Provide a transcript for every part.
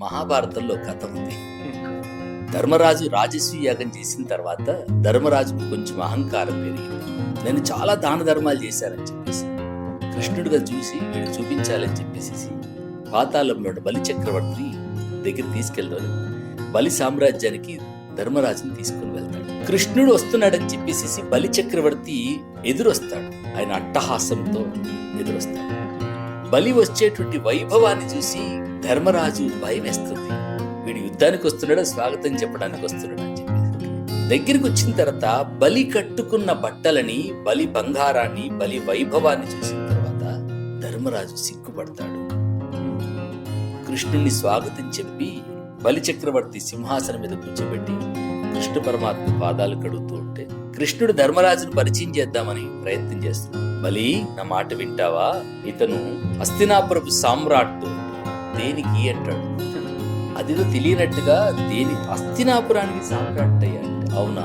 మహాభారతంలో కథ ఉంది. ధర్మరాజు రాజస్వీ యాగం చేసిన తర్వాత ధర్మరాజుకు కొంచెం అహంకారం పెరిగింది. నేను చాలా దాన ధర్మాలు చేశానని చెప్పేసి కృష్ణుడిగా చూసి వీడు చూపించాలని చెప్పేసి పాతాళంలో బలి చక్రవర్తి దగ్గర తీసుకెళ్ళారు బలి సామ్రాజ్యానికి ధర్మరాజుని తీసుకుని వెళ్తాడు. కృష్ణుడు వస్తున్నాడని చెప్పేసి బలి చక్రవర్తి ఎదురొస్తాడు. ఆయన అట్టహాసంతో ఎదురొస్తాడు. బలి వచ్చేటువంటి వైభవాన్ని చూసి ధర్మరాజు భయం వేస్తుంది వీడు యుద్ధానికి వస్తున్నాడు స్వాగతం చెప్పడానికి వస్తున్నాడు అని చెప్పి. దగ్గరికి వచ్చిన తర్వాత బలి కట్టుకున్న బట్టలని బలి బంగారాన్ని బలి వైభవాన్ని చూసిన తర్వాత ధర్మరాజు సిగ్గుపడతాడు. కృష్ణుని స్వాగతం చెప్పి బలి చక్రవర్తి సింహాసనం మీద కూర్చోబెట్టి కృష్ణ పరమాత్మ పాదాలు కడుగుతూ ఉంటే కృష్ణుడు ధర్మరాజును పరిచయం చేద్దామని ప్రయత్నం చేస్తున్నాడు. బలి నా మాట వింటావా? ఇతను హస్తినాపురపు సామ్రాట్ దేనికి అంటాడు? అదేదో తెలియనట్టుగా దేని అస్థినాపురానికి సామ్రాట్ అయ్యాడు అవునా?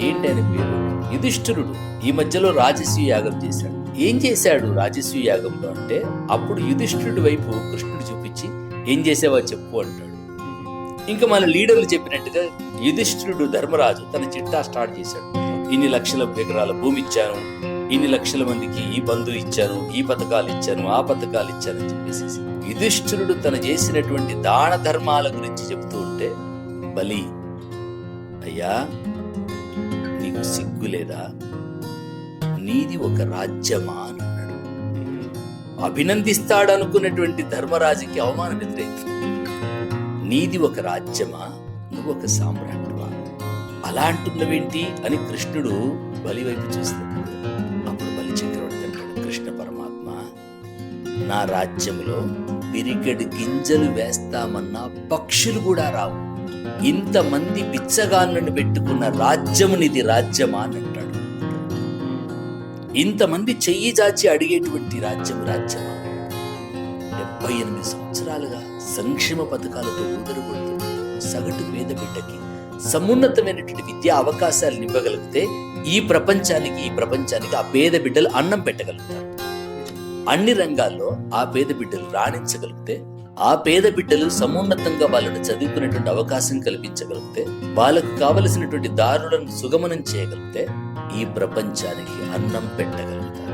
ఏంటి ఆయన పేరు? యుధిష్ఠిరుడు. ఈ మధ్యలో రాజస్వీ యాగం చేశాడు. ఏం చేశాడు రాజస్వీ యాగంలో అంటే అప్పుడు యుధిష్ఠిరుడి వైపు కృష్ణుడు చూపించి ఏం చేసేవా చెప్పు అంటాడు. ఇంకా మన లీడర్లు చెప్పినట్టుగా యుధిష్ఠిరుడు ధర్మరాజు తన చిట్టా స్టార్ట్ చేశాడు. ఇన్ని లక్షల ఎకరాల భూమి ఇచ్చాను ఇన్ని లక్షల మందికి ఈ బంధు ఇచ్చాను ఈ పథకాలు ఇచ్చాను ఆ పథకాలు ఇచ్చాను అని చెప్పేసి యుధిష్ఠిరుడు తను చేసినటువంటి దాన ధర్మాల గురించి చెబుతూ ఉంటే బలి అయ్యా నీకు సిగ్గు లేదా? నీది ఒక రాజ్యమా అన్నాడు. అభినందిస్తాడనుకున్నటువంటి ధర్మరాజుకి అవమానం ఎదురైంది నీది ఒక రాజ్యమా? నువ్వు ఒక సామ్రాట్వా? అలా అంటున్నవేంటి? అని కృష్ణుడు బలి వైపు చూసినప్పుడు అప్పుడు బలి చక్రవర్తి అంటాడు కృష్ణ పరమాత్మ నా రాజ్యంలో పిరికెడు గింజలు వేస్తామన్నా పక్షులు కూడా రావు. ఇంతమంది బిచ్చగాళ్ళను పెట్టుకున్న రాజ్యము నిది రాజ్యమా అని అంటాడు. ఇంతమంది చెయ్యి చాచి అడిగేటువంటి రాజ్యం రాజ్యమా? డెబ్బై ఎనిమిది సంవత్సరాలుగా సంక్షేమ పథకాలతో ఊదరగొడుతున్న సగటు పేద బిడ్డకి సమున్నతమైనటువంటి విద్యా అవకాశాలు ఇవ్వగలిగితే ఈ ప్రపంచానికి ఈ ప్రపంచానికి ఆ పేద బిడ్డలు అన్నం పెట్టగలుగుతారు. అన్ని రంగాల్లో ఆ పేద బిడ్డలు రాణించగలిగితే ఆ పేద బిడ్డలు సమున్నతంగా వాళ్ళను చదువుకునేటువంటి అవకాశం కల్పించగలిగితే వాళ్ళకు కావలసినటువంటి దారులను సుగమనం చేయగలిగితే ఈ ప్రపంచానికి అన్నం పెట్టగలుగుతారు.